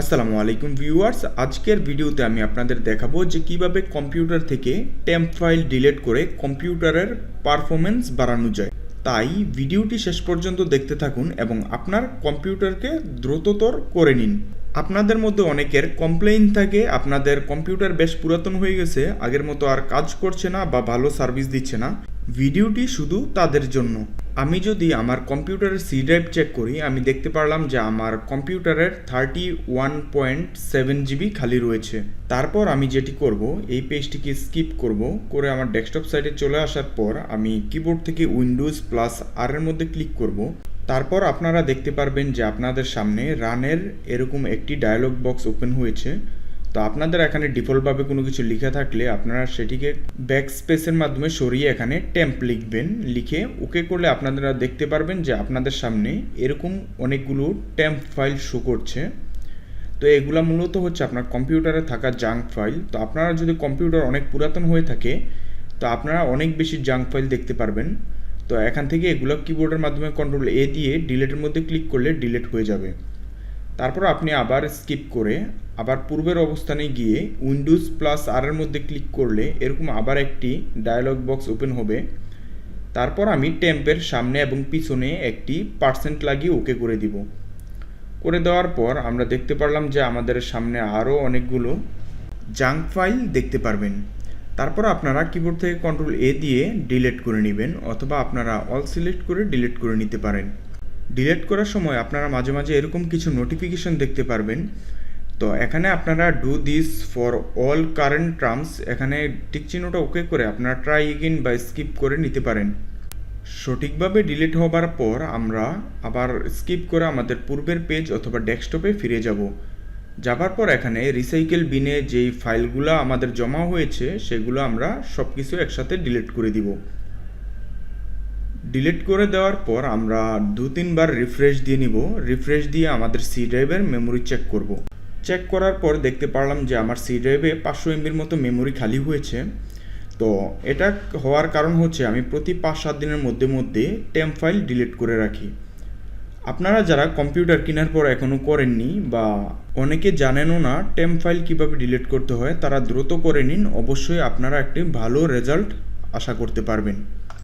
আসসালামু আলাইকুম ভিউয়ার্স, আজকের ভিডিওতে আমি আপনাদের দেখাবো যে কীভাবে কম্পিউটার থেকে টেম্প ফাইল ডিলিট করে কম্পিউটারের পারফরমেন্স বাড়ানো যায়। তাই ভিডিওটি শেষ পর্যন্ত দেখতে থাকুন এবং আপনার কম্পিউটারকে দ্রুততর করে নিন। আপনাদের মধ্যে অনেকের কমপ্লেইন থাকে, আপনাদের কম্পিউটার বেশ পুরাতন হয়ে গেছে, আগের মতো আর কাজ করছে না বা ভালো সার্ভিস দিচ্ছে না। ভিডিওটি শুধু তাদের জন্য। আমি যদি আমার কম্পিউটারের সি ড্রাইভ চেক করি, আমি দেখতে পারলাম যে আমার কম্পিউটারের thirty one point seven GB খালি রয়েছে। তারপর আমি যেটি করব, এই পেজটিকে স্কিপ করব, করে আমার ডেস্কটপ সাইটে চলে আসার পর আমি কিবোর্ড থেকে উইন্ডোজ প্লাস আর এর মধ্যে ক্লিক করব। তারপর আপনারা দেখতে পারবেন যে আপনাদের সামনে রানের এরকম একটি ডায়লগ বক্স ওপেন হয়েছে। তো আপনাদের এখানে ডিফল্টভাবে কোনো কিছু লেখা থাকলে আপনারা সেটিকে ব্যাক স্পেসের মাধ্যমে সরিয়ে এখানে ট্যাম্প লিখবেন। লিখে ওকে করলে আপনারা দেখতে পারবেন যে আপনাদের সামনে এরকম অনেকগুলো ট্যাম্প ফাইল শো করছে। তো এগুলো মূলত হচ্ছে আপনার কম্পিউটারে থাকা জাঙ্ক ফাইল তো আপনারা যদি কম্পিউটার অনেক পুরাতন হয়ে থাকে, তো আপনারা অনেক বেশি জাঙ্ক ফাইল দেখতে পারবেন। তো এখান থেকে এগুলো কিবোর্ডের মাধ্যমে কন্ট্রোল এ দিয়ে ডিলেটের মধ্যে ক্লিক করলে ডিলেট হয়ে যাবে। তারপর আপনি আবার স্কিপ করে আবার পূর্বের অবস্থানে গিয়ে উইন্ডোজ প্লাস আর এর মধ্যে ক্লিক করলে এরকম আবার একটি ডায়ালগ বক্স ওপেন হবে। তারপর আমি টেম্পের সামনে এবং পিছনে একটি পার্সেন্ট লাগিয়ে ওকে করে দিব। করে দেওয়ার পর আমরা দেখতে পারলাম যে আমাদের সামনে আরও অনেকগুলো জাঙ্ক ফাইল দেখতে পারবেন। তারপর আপনারা কিবোর্ড থেকে কন্ট্রোল এ দিয়ে ডিলিট করে নেবেন অথবা আপনারা অল সিলেক্ট করে ডিলিট করে নিতে পারেন। ডিলিট করার সময় আপনারা মাঝে মাঝে এরকম কিছু নোটিফিকেশন দেখতে পারবেন। তো এখানে আপনারা do this for all current terms এখানে টিক চিহ্নটা ওকে করে আপনারা ট্রাই এগেন বা স্কিপ করে নিতে পারেন। সঠিকভাবে ডিলিট হবার পর আমরা আবার স্কিপ করে আমাদের পূর্বের পেজ অথবা ডেস্কটপে ফিরে যাব। যাবার পর এখানে রিসাইকেল বিনে যেই ফাইলগুলো আমাদের জমা হয়েছে, সেগুলো আমরা সব কিছু একসাথে ডিলিট করে দিব। ডিলিট করে দেওয়ার পর আমরা দু তিনবার রিফ্রেশ দিয়ে নিব। রিফ্রেশ দিয়ে আমাদের সি ড্রাইভের মেমোরি চেক করব। চেক করার পর দেখতে পারলাম যে আমার সি ড্রাইভে পাঁচশো এমবির মতো মেমোরি খালি হয়েছে। তো এটা হওয়ার কারণ হচ্ছে আমি প্রতি পাঁচ সাত দিনের মধ্যে মধ্যে টেম্প ফাইল ডিলিট করে রাখি। আপনারা যারা কম্পিউটার কেনার পর এখনও করেননি বা অনেকে জানেনও না টেম্প ফাইল কীভাবে ডিলিট করতে হয়, তারা দ্রুত করে নিন। অবশ্যই আপনারা একটি ভালো রেজাল্ট আশা করতে পারবেন।